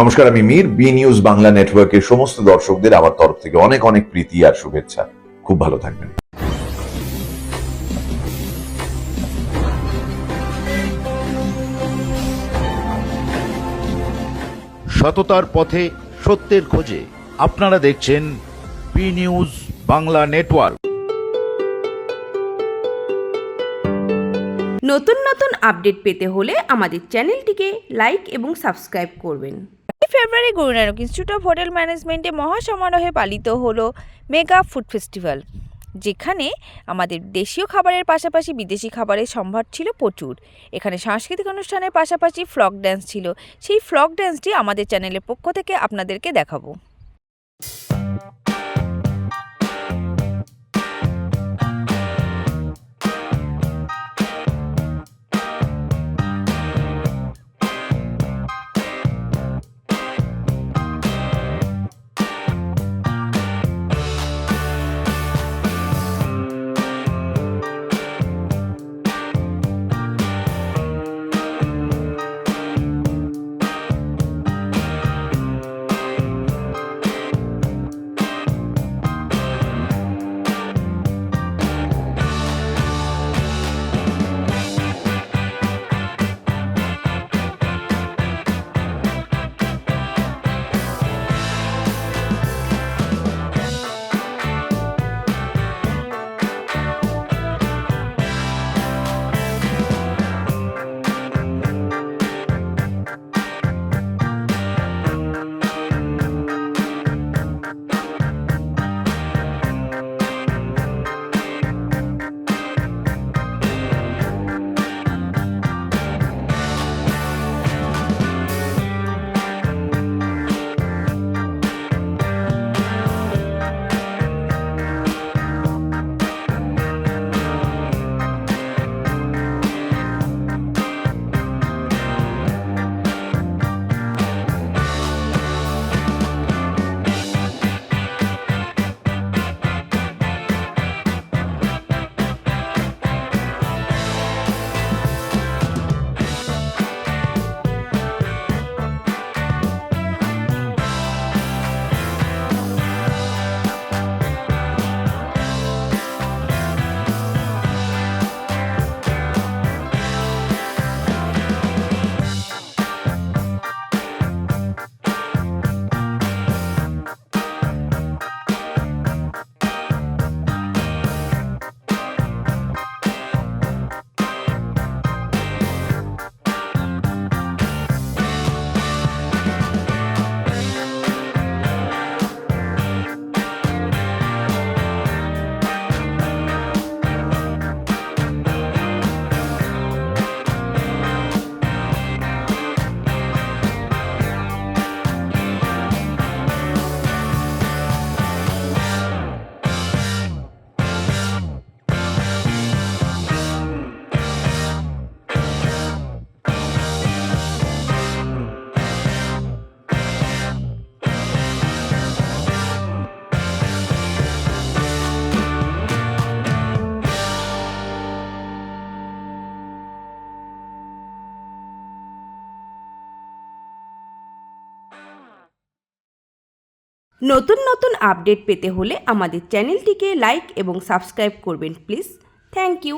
নমস্কার আমি Mir. B news Bangla নেটওয়ার্কের সমস্ত দর্শকদের আমার তরফ থেকে অনেক অনেক প্রীতি আর শুভেচ্ছা। খুব ভালো থাকবেন। সততার পথে সত্যের খোঁজে আপনারা দেখছেন বি নিউজ বাংলা নেটওয়ার্ক। নতুন নতুন আপডেট পেতে হলে আমাদের চ্যানেলটিকে লাইক এবং সাবস্ক্রাইব করবেন। ফেব্রুয়ারি Guru Nanak institute of hotel ম্যানেজমেন্টে মহাসমারোহে পালিত হলো মেগা ফুড ফেস্টিভ্যাল, যেখানে আমাদের দেশীয় খাবারের পাশাপাশি বিদেশি খাবারের সম্ভার ছিল প্রচুর। এখানে সাংস্কৃতিক অনুষ্ঠানের পাশাপাশি ফ্লক ড্যান্স ছিল। সেই ফ্লক ড্যান্সটি আমাদের চ্যানেলের পক্ষ থেকে আপনাদেরকে দেখাবো। নতুন নতুন আপডেট পেতে হলে আমাদের চ্যানেলটিকে লাইক এবং সাবস্ক্রাইব করবেন প্লিজ। Thank you.